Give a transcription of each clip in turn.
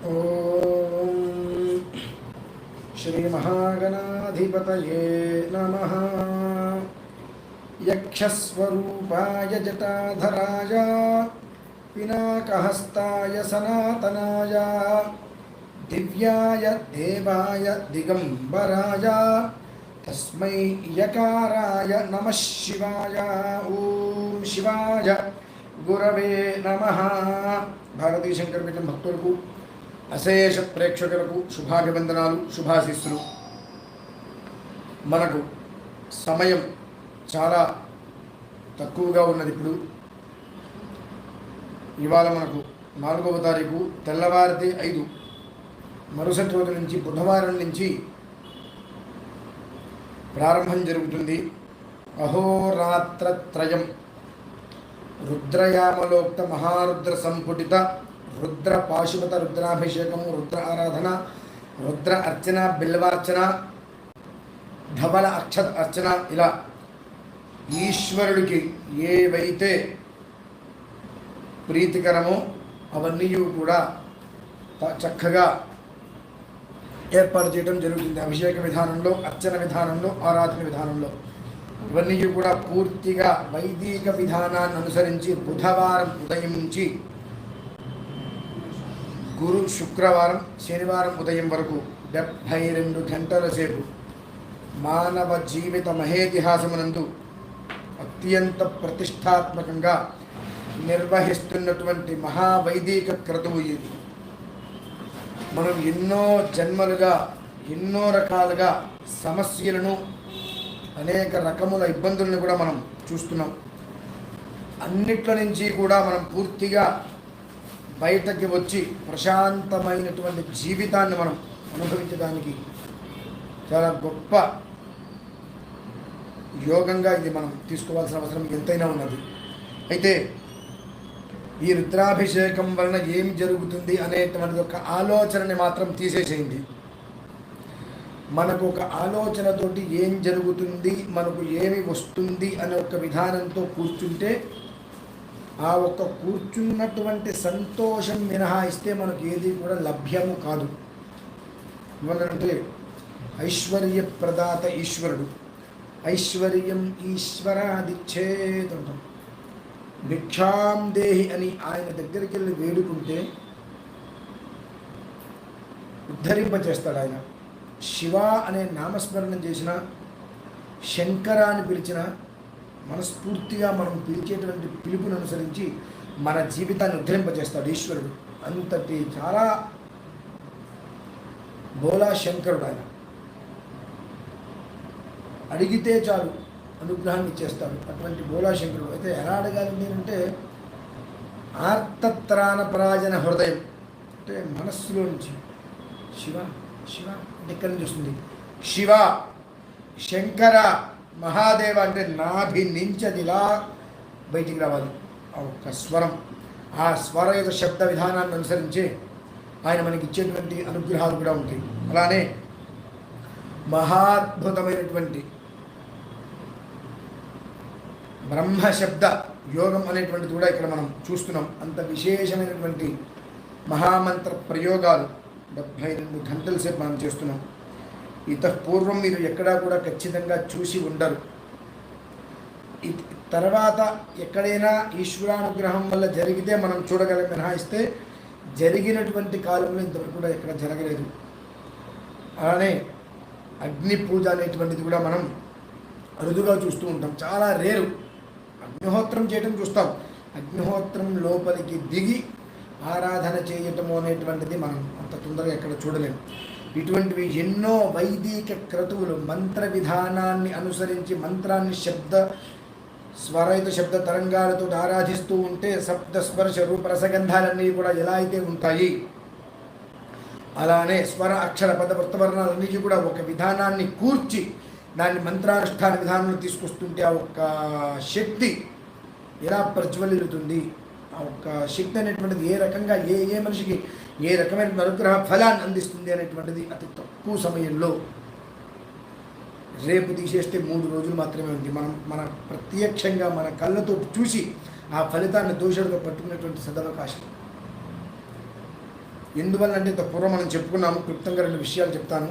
श्रीमहागणाधिपत श्रीमहागणाधिपतये नमः। यक्षस्वरूपाय जटाधराय, पिनाकहस्ताय सनातनाय, दिव्याय देवाय दिगम्बराय, तस्मै यकाराय नमः शिवाय। ॐ शिवाय गुरवे नमः। भारतीय शंकर भक्तों को అశేష ప్రేక్షకులకు శుభాభివందనాలు శుభాశిస్సులు. మనకు సమయం చాలా తక్కువగా ఉన్నది ఇప్పుడు. ఇవాళ మనకు నాలుగవ తారీఖు తెల్లవారితే ఐదు. మరుసటి రోజు నుంచి బుధవారం నుంచి ప్రారంభం జరుగుతుంది. అహోరాత్రత్రయం. రుద్రయామలోక్త మహారుద్ర సంపుటిత రుద్ర పాశుపత రుద్రాభిషేకము రుద్ర ఆరాధన రుద్ర అర్చన బిల్వార్చన ధవల అక్ష అర్చన ఇలా ఈశ్వరుడికి ఏవైతే ప్రీతికరమో అవన్నీ కూడా చక్కగా ఏర్పాటు చేయడం జరుగుతుంది. అభిషేక విధానంలో అర్చన విధానంలో ఆరాధన విధానంలో. ఇవన్నీ కూడా పూర్తిగా వైదిక విధానాన్ని అనుసరించి బుధవారం ఉదయం నుంచి గురు శుక్రవారం శనివారం ఉదయం వరకు డెబ్భై రెండు గంటల సేపు మానవ జీవిత మహేతిహాసమునందు అత్యంత ప్రతిష్టాత్మకంగా నిర్వహిస్తున్నటువంటి మహావైదిక క్రతువు ఇది. మనం ఎన్నో జన్మలుగా ఎన్నో రకాలుగా సమస్యలను అనేక రకముల ఇబ్బందులను కూడా మనం చూస్తున్నాం. అన్నిట్ల నుంచి కూడా మనం పూర్తిగా బయటకి వచ్చి ప్రశాంతమైనటువంటి జీవితాన్ని మనం అనుభవించడానికి చాలా గొప్ప యోగంగా ఇది మనం తీసుకోవాల్సిన అవసరం ఎంతైనా ఉన్నది. అయితే ఈ రుద్రాభిషేకం వలన ఏం జరుగుతుంది అనేటువంటి ఒక ఆలోచనని మాత్రం తీసేసేయండి. మనకు ఒక ఆలోచనతోటి ఏం జరుగుతుంది మనకు ఏమి వస్తుంది అనే ఒక విధానంతో కూర్చుంటే ఆ ఒక్క కూర్చున్నటువంటి సంతోషం మినహాయిస్తే మనకు ఏది కూడా లభ్యము కాదు. ఎందువల్లంటే ఐశ్వర్య ప్రదాత ఈశ్వరుడు. ఐశ్వర్యం ఈశ్వరాదిచ్చేత్ అంటాం భిక్షాం దేహి అని ఆయన దగ్గరికి వెళ్ళి వేడుకుంటే ఉద్ధరింపచేస్తాడు ఆయన. శివ అనే నామస్మరణం చేసిన శంకర అని పిలిచిన మనస్ఫూర్తిగా మనం పిలిచేటువంటి పిలుపును అనుసరించి మన జీవితాన్ని ఉద్ధరింపజేస్తాడు ఈశ్వరుడు. అంతటి చాలా భోలా శంకరుడు ఆయన. అడిగితే చాలు అనుగ్రహాన్ని ఇచ్చేస్తాడు అటువంటి భోలా శంకరుడు. అయితే ఎలా అడగాలి అంటే ఆర్తత్రాణ పరాజన హృదయం. అంటే మనస్సులో నుంచి శివ శివ అంటే నుంచి వస్తుంది? శివ శంకర మహాదేవ అంటే నాభి నించదిలా బయటికి రావాలి. ఆ ఒక్క స్వరం ఆ స్వరయుత శబ్ద విధానాన్ని అనుసరించి ఆయన మనకి ఇచ్చేటువంటి అనుగ్రహాలు కూడా ఉంటాయి. అలానే మహాద్భుతమైనటువంటి బ్రహ్మ శబ్ద యోగం అనేటువంటిది కూడా ఇక్కడ మనం చూస్తున్నాం. అంత విశేషమైనటువంటి మహామంత్ర ప్రయోగాలు డెబ్భై రెండు గంటల సేపు మనం చేస్తున్నాం. పూర్వం మీరు ఎక్కడా కూడా ఖచ్చితంగా చూసి ఉండరు. ఇ- తర్వాత ఎక్కడైనా ఈశ్వరానుగ్రహం వల్ల జరిగితే మనం చూడగలం మినహాయిస్తే జరిగినటువంటి కాలంలో ఇంతవరకు కూడా ఎక్కడ జరగలేదు. అలానే అగ్ని పూజ అనేటువంటిది కూడా మనం అరుదుగా చూస్తూ ఉంటాం. చాలా రేరు. అగ్నిహోత్రం చేయటం చూస్తాం. అగ్నిహోత్రం లోపలికి దిగి ఆరాధన చేయటము అనేటువంటిది మనం అంత తొందరగా ఎక్కడ చూడలేము ఇటువంటివి ఎన్నో వైదిక క్రతువులు మంత్ర విధానాన్ని అనుసరించి మంత్రాన్ని శబ్ద స్వరయుత శబ్ద తరంగాలతో ఆరాధిస్తూ ఉంటే శబ్ద స్పర్శ రూపరసగంధాలన్నీ కూడా ఎలా అయితే ఉంటాయి? అలానే స్వర అక్షర పద వృత్తవర్ణాలన్నీ కూడా ఒక విధానాన్ని కూర్చి దాన్ని మంత్రానుష్ఠాన విధానంలో తీసుకొస్తుంటే ఆ ఒక్క శక్తి ఎలా ప్రజ్వలిలుతుంది ఒక శక్తి అనేటువంటిది ఏ రకంగా ఏ ఏ మనిషికి ఏ రకమైన అనుగ్రహ ఫలాన్ని అందిస్తుంది అనేటువంటిది అతి తక్కువ సమయంలో రేపు తీసేస్తే మూడు రోజులు మాత్రమే ఉంది. మనం మన ప్రత్యక్షంగా మన కళ్ళతో చూసి ఆ ఫలితాన్ని దోషులుగా పట్టుకునేటువంటి సదవకాశం. ఎందువల్ల అంటే ఇంత పూర్వం మనం చెప్పుకున్నాము క్లుప్తంగా రెండు విషయాలు చెప్తాను.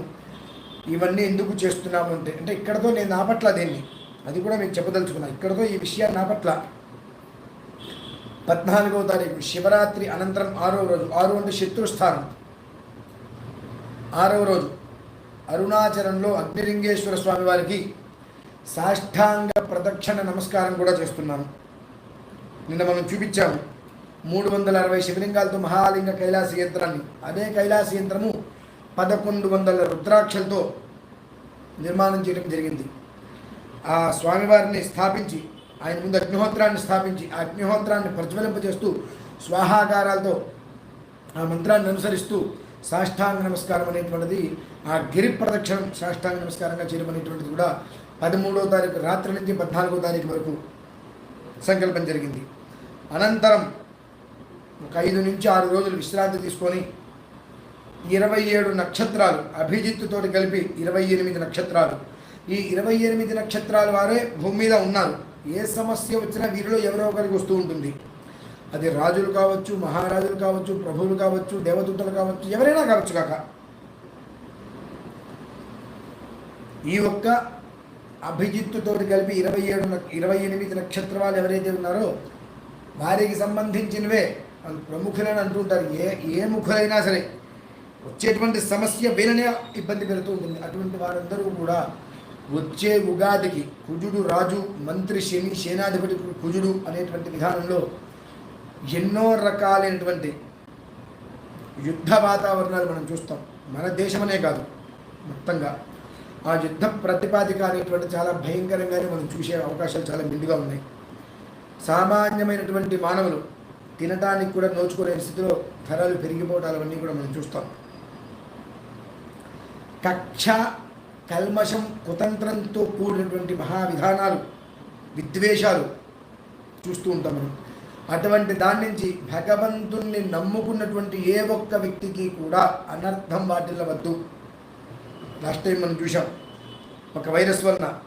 ఇవన్నీ ఎందుకు చేస్తున్నాము అంటే అంటే ఇక్కడతో నేను ఆపట్ల దేన్ని? అది కూడా మీకు చెప్పదలుచుకున్నాను ఇక్కడతో ఈ విషయాన్ని ఆపట్ల పద్నాలుగవ తారీఖు శివరాత్రి అనంతరం ఆరవ రోజు ఆరు అంటే శత్రుస్థానం ఆరవ రోజు అరుణాచలంలో అగ్నిలింగేశ్వర స్వామి వారికి సాష్టాంగ ప్రదక్షిణ నమస్కారం కూడా చేస్తున్నాను నిన్న మనం చూపించాము మూడు వందల అరవై శివలింగాలతో మహాలింగ కైలాస యంత్రాన్ని. అదే కైలాస యంత్రము పదకొండు వందల రుద్రాక్షలతో నిర్మాణం చేయడం జరిగింది. ఆ స్వామివారిని స్థాపించి ఆయన ముందు అగ్నిహోత్రాన్ని స్థాపించి ఆ అగ్నిహోత్రాన్ని ప్రజ్వలింపజేస్తూ స్వాహాకారాలతో ఆ మంత్రాన్ని అనుసరిస్తూ సాష్టాంగ నమస్కారం అనేటువంటిది ఆ గిరి ప్రదక్షిణం సాష్టాంగ నమస్కారంగా చేయడం అనేటువంటిది కూడా పదమూడో తారీఖు రాత్రి నుంచి పద్నాలుగో తారీఖు వరకు సంకల్పం జరిగింది. అనంతరం ఒక ఐదు నుంచి ఆరు రోజులు విశ్రాంతి తీసుకొని ఇరవై ఏడు నక్షత్రాలు అభిజిత్తుతోటి కలిపి ఇరవై ఎనిమిది నక్షత్రాలు. ఈ ఇరవై ఎనిమిది నక్షత్రాల వారే భూమి మీద ఉన్నారు. ఏ సమస్య వచ్చినా వీరిలో ఎవరో ఒకరికి వస్తూ ఉంటుంది. అది రాజులు కావచ్చు మహారాజులు కావచ్చు ప్రభువులు కావచ్చు దేవదూతలు కావచ్చు ఎవరైనా కావచ్చు కాక. ఈ ఒక్క అభిజిత్తుతో కలిపి ఇరవై ఏడు ఇరవై ఎనిమిది నక్షత్రాలు ఎవరైతే ఉన్నారో వారికి సంబంధించినవే వాళ్ళు ప్రముఖులని అంటుంటారు ఏ ఏ ముఖులైనా సరే వచ్చేటువంటి సమస్య వీళ్ళనే ఇబ్బంది పెడుతూ ఉంటుంది. అటువంటి వారందరూ కూడా వచ్చే ఉగాదికి కుజుడు రాజు మంత్రి శని సేనాధిపతి కుజుడు అనేటువంటి విధానంలో ఎన్నో రకాలైనటువంటి యుద్ధ వాతావరణాలు మనం చూస్తాం. మన దేశమనే కాదు మొత్తంగా. ఆ యుద్ధ ప్రతిపాదిక అనేటువంటి చాలా భయంకరంగానే మనం చూసే అవకాశాలు చాలా మెండుగా ఉన్నాయి. సామాన్యమైనటువంటి మానవులు తినడానికి కూడా నోచుకునే స్థితిలో ధరలు పెరిగిపోవటాలు అవన్నీ కూడా మనం చూస్తాం. కక్ష కల్మషం కుతంత్రంతో కూడినటువంటి మహావిధానాలు విద్వేషాలు చూస్తూ ఉంటాం మనం. అటువంటి దాని నుంచి భగవంతుణ్ణి నమ్ముకున్నటువంటి ఏ ఒక్క వ్యక్తికి కూడా అనర్థం వాటిల్లవద్దు లాస్ట్ టైం మనం చూసాం ఒక వైరస్ వలన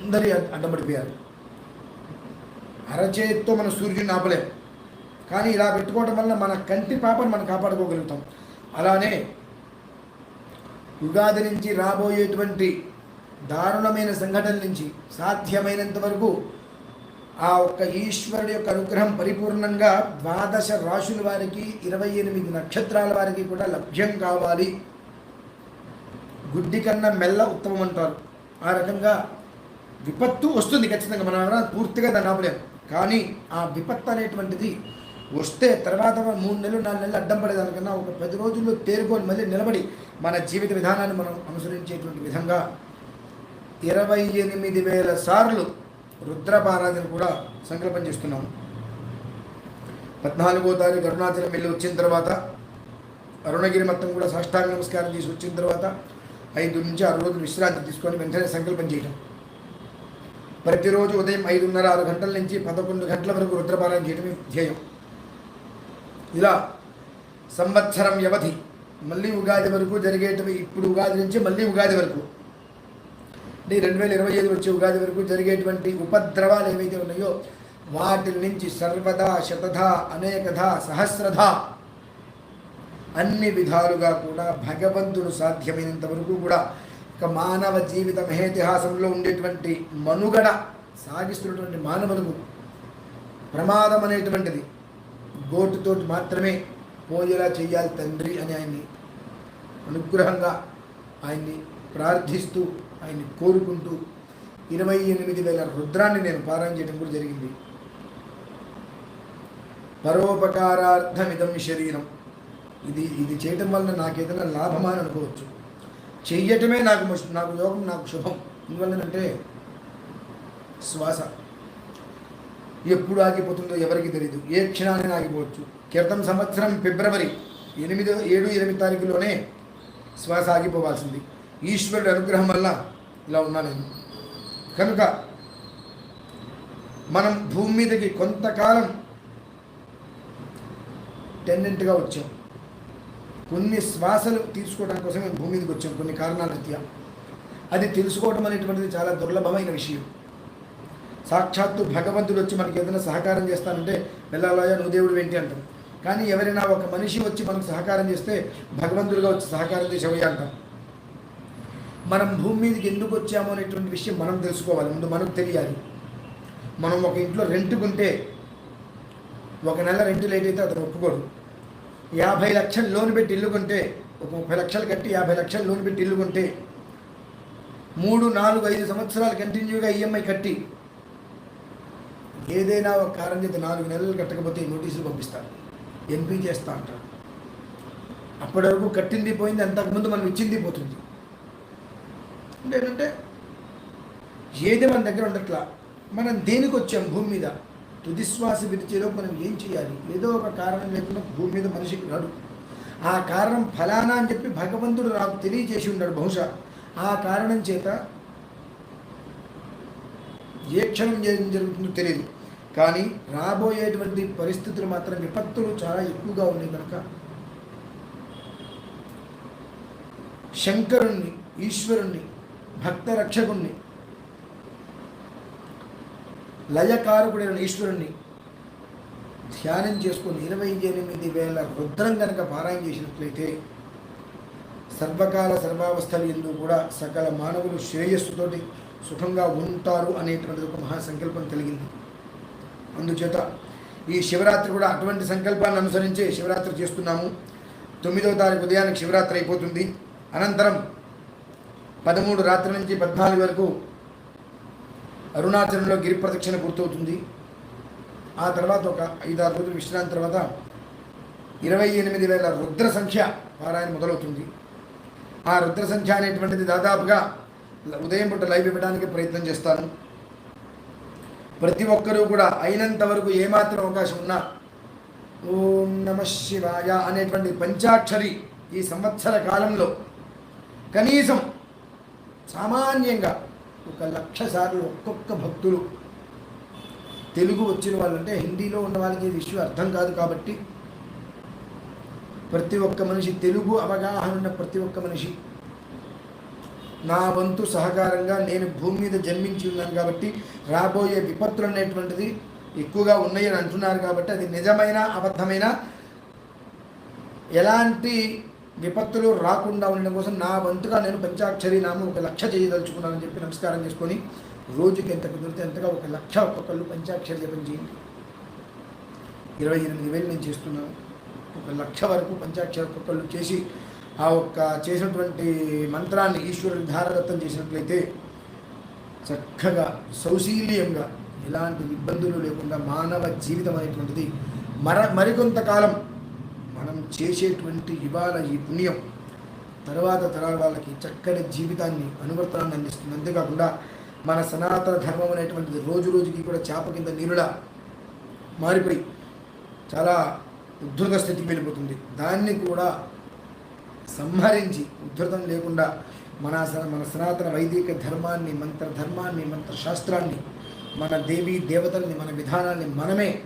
అందరి అడ్డపడిపోయారు. అరచేతితో మన సూర్యుడిని ఆపలేం. కానీ ఇలా పెట్టుకోవడం వల్ల మన కంటి పాపను మనం కాపాడుకోగలుగుతాం. అలానే యుగాది నుంచి రాబోయేటువంటి దారుణమైన సంఘటన నుంచి సాధ్యమైనంత వరకు ఆ ఒక్క ఈశ్వరుడి యొక్క అనుగ్రహం పరిపూర్ణంగా ద్వాదశ రాశుల వారికి ఇరవై ఎనిమిది నక్షత్రాల వారికి కూడా లభ్యం కావాలి. గుడ్డి కన్నా మెల్ల ఉత్తమం అంటారు. ఆ రకంగా విపత్తు వస్తుంది ఖచ్చితంగా. మనం పూర్తిగా దాన్ని కానీ ఆ విపత్తు అనేటువంటిది వస్తే తర్వాత మూడు నెలలు నాలుగు నెలలు అడ్డం పడేదానికన్నా ఒక పది రోజుల్లో తేరుకొని మళ్ళీ నిలబడి మన జీవిత విధానాన్ని మనం అనుసరించేటువంటి విధంగా ఇరవై ఎనిమిది వేల సార్లు రుద్రపారాధన కూడా సంకల్పం చేస్తున్నాము. పద్నాలుగో తారీఖు అరుణాచలం వెళ్ళి వచ్చిన తర్వాత అరుణగిరి మొత్తం కూడా సాష్టాంగ నమస్కారం చేసి వచ్చిన తర్వాత ఐదు నుంచి ఆరు రోజులు విశ్రాంతి తీసుకొని వెంటనే సంకల్పం చేయడం ప్రతిరోజు ఉదయం ఐదున్నర ఆరు గంటల నుంచి పదకొండు గంటల వరకు రుద్రపారాయణ చేయడమే ధ్యేయం. ఇలా సంవత్సరం వ్యవధి మళ్ళీ ఉగాది వరకు జరిగేటివి ఇప్పుడు ఉగాది నుంచి మళ్ళీ ఉగాది వరకు. అంటే రెండు వేల ఇరవై ఐదు వచ్చే ఉగాది వరకు జరిగేటువంటి ఉపద్రవాలు ఏవైతే ఉన్నాయో వాటి నుంచి సర్వదా శతధ అనేకధ సహస్రధ అన్ని విధాలుగా కూడా భగవంతుడు సాధ్యమైనంత వరకు కూడా ఒక మానవ జీవిత మహేతిహాసంలో ఉండేటువంటి మనుగడ సాగిస్తున్నటువంటి మానవులకు ప్రమాదం అనేటువంటిది. గోటుతోటి మాత్రమే పోయేలా చేయాలి తండ్రి అని ఆయన్ని అనుగ్రహంగా ఆయన్ని ప్రార్థిస్తూ ఆయన్ని కోరుకుంటూ ఇరవై ఎనిమిది వేల రుద్రాన్ని నేను పారాయణ చేయడం కూడా జరిగింది. పరోపకారార్థమిదం శరీరం. ఇది ఇది చేయటం వలన నాకు ఏదైనా లాభమా అని అనుకోవచ్చు. చెయ్యటమే నాకు నాకు యోగం నాకు శుభం. ఎందువల్లనంటే శ్వాస. ఎప్పుడు ఆగిపోతుందో ఎవరికి తెలియదు ఏ క్షణాన్ని ఆగిపోవచ్చు. క్రితం సంవత్సరం ఫిబ్రవరి ఎనిమిదో ఏడు ఎనిమిది తారీఖులోనే శ్వాస ఆగిపోవాల్సింది. ఈశ్వరుడి అనుగ్రహం వల్ల ఇలా ఉన్నా నేను. కనుక మనం భూమి మీదకి కొంతకాలం టెండెంట్గా వచ్చాం. కొన్ని శ్వాసలు తీసుకోవడం కోసమే భూమి మీదకి వచ్చాం కొన్ని కారణాల రీత్యా. అది తెలుసుకోవడం అనేటువంటిది చాలా దుర్లభమైన విషయం. సాక్షాత్తు భగవంతుడు వచ్చి మనకి ఏదైనా సహకారం చేస్తానంటే వెళ్ళాలయా నువ్వు దేవుడు ఏంటి అంటాం. కానీ ఎవరైనా ఒక మనిషి వచ్చి మనకు సహకారం చేస్తే భగవంతుడిగా వచ్చి సహకారం చేసేవయ్యా అంటాం. మనం భూమి మీదకి ఎందుకు వచ్చామో అనేటువంటి విషయం మనం తెలుసుకోవాలి. ముందు మనకు తెలియాలి. మనం ఒక ఇంట్లో రెంట్కుంటే ఒక నెల రెంట్ లేట్ అయితే అతను ఒప్పుకోడు. యాభై లక్షలు లోన్ పెట్టి ఇల్లు కొంటే ఒక ముప్పై లక్షలు కట్టి యాభై లక్షలు లోన్ పెట్టి ఇల్లు కొంటే మూడు నాలుగు ఐదు సంవత్సరాలు కంటిన్యూగా ఈఎంఐ కట్టి ఏదైనా ఒక కారణం చేత నాలుగు నెలలు కట్టకపోతే నోటీసులు పంపిస్తారు. ఎంపీ చేస్తా అంటారు. అప్పటి వరకు కట్టింది పోయింది అంతకుముందు మనం ఇచ్చింది పోతుంది. అంటే ఏంటంటే ఏది మన దగ్గర ఉండట్లా? మనం దేనికి వచ్చాం భూమి మీద? తుదిశ్వాస విడిచేలో మనం ఏం చేయాలి? ఏదో ఒక కారణం లేకుండా భూమి మీద మనిషికి రాడు. ఆ కారణం ఫలానా అని చెప్పి భగవంతుడు నాకు తెలియజేసి ఉన్నాడు బహుశా. ఆ కారణం చేత ఏ క్షణం ఏం జరుగుతుందో తెలియదు కానీ రాబోయేటువంటి పరిస్థితులు మాత్రం విపత్తులు చాలా ఎక్కువగా ఉన్నాయి కనుక శంకరుణ్ణి ఈశ్వరుణ్ణి భక్త రక్షకుణ్ణి లయకారకుడైన ఈశ్వరుణ్ణి ధ్యానం చేసుకుని ఇరవై ఎనిమిది వేల రుద్రం కనుక పారాయణ చేసినట్లయితే సర్వకాల సర్వావస్థలు ఎందు కూడా సకల మానవులు శ్రేయస్సుతోటి సుఖంగా ఉంటారు అనేటువంటిది ఒక మహాసంకల్పం కలిగింది. అందుచేత ఈ శివరాత్రి కూడా అటువంటి సంకల్పాన్ని అనుసరించే శివరాత్రి చేస్తున్నాము. తొమ్మిదవ తారీఖు ఉదయానికి శివరాత్రి అయిపోతుంది. అనంతరం పదమూడు రాత్రి నుంచి పద్నాలుగు వరకు అరుణాచలంలో గిరి ప్రదక్షిణ పూర్తవుతుంది. ఆ తర్వాత ఒక ఐదారు రోజులు విశ్రాంతి తర్వాత ఇరవై ఎనిమిది వేల రుద్ర సంఖ్య పారాయణ మొదలవుతుంది. ఆ రుద్ర సంఖ్య అనేటువంటిది దాదాపుగా ఉదయం పూట లైవ్ ఇవ్వడానికి ప్రయత్నం చేస్తాను. ప్రతి ఒక్కరూ కూడా అయినంత వరకు ఏమాత్రం అవకాశం ఉన్నా ఓం నమ శివాయ అనేటువంటి పంచాక్షరి ఈ సంవత్సర కాలంలో కనీసం సామాన్యంగా ఒక లక్ష సార్లు ఒక్కొక్క భక్తులు తెలుగు వచ్చిన వాళ్ళంటే హిందీలో ఉన్న వాళ్ళకి ఈ విషయం అర్థం కాదు కాబట్టి ప్రతి ఒక్క మనిషి తెలుగు అవగాహన ఉన్న ప్రతి ఒక్క మనిషి నా వంతు సహకారంగా నేను భూమి మీద జన్మించి ఉన్నాను కాబట్టి రాబోయే విపత్తులు అనేటువంటిది ఎక్కువగా ఉన్నాయని అంటున్నారు కాబట్టి అది నిజమైన అబద్ధమైన ఎలాంటి విపత్తులు రాకుండా ఉండడం కోసం నా వంతుగా నేను పంచాక్షరి నామం ఒక లక్ష చేయదలుచుకున్నానని చెప్పి నమస్కారం చేసుకొని రోజుకి ఎంత కుదిరితే ఎంతగా ఒక లక్ష ఒక్కొక్కళ్ళు పంచాక్షరి జపం చేయండి. ఇరవై ఎనిమిది వేలు నేను చేస్తున్నాను. ఒక లక్ష వరకు పంచాక్షరి ఒక్కొక్కళ్ళు చేసి ఆ ఒక్క చేసినటువంటి మంత్రాన్ని ఈశ్వరుని ధారదత్తం చేసినట్లయితే చక్కగా సౌశీల్యంగా ఎలాంటి ఇబ్బందులు లేకుండా మానవ జీవితం అనేటువంటిది మర మరికొంతకాలం మనం చేసేటువంటి ఇవాళ ఈ పుణ్యం తర్వాత తరాల వాళ్ళకి చక్కని జీవితాన్ని అనువర్తనాన్ని అందిస్తుంది. అంతేకాకుండా మన సనాతన ధర్మం అనేటువంటిది రోజు రోజుకి కూడా చేప కింద నీరులా మారిపోయి చాలా ఉద్ధృత స్థితికి వెళ్ళిపోతుంది. దాన్ని కూడా సంహరించి ఉద్ధృతం లేకుండా మన స- మన సనాతన వైదిక ధర్మాన్ని మంత్ర ధర్మాన్ని మంత్ర శాస్త్రాన్ని మన దేవీ దేవతల్ని మన విధానాన్ని మనమే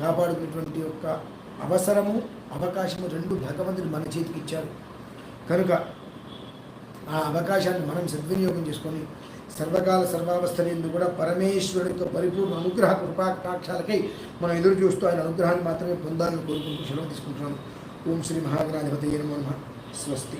కాపాడుకునేటువంటి యొక్క అవసరము అవకాశము రెండు భగవంతుడు మన చేతికి ఇచ్చారు. కనుక ఆ అవకాశాన్ని మనం సద్వినియోగం చేసుకొని సర్వకాల సర్వావస్థలందు కూడా పరమేశ్వరుడి యొక్క పరిపూర్ణ అనుగ్రహ కృపాకటాక్షాలకై మనం ఎదురు చూస్తూ ఆయన అనుగ్రహాన్ని మాత్రమే పొందాలని కోరుకుంటూ సెలవు తీసుకుంటున్నాను. ఓం శ్రీ మహాగణాధిపతి నమో. నమః స్వస్తి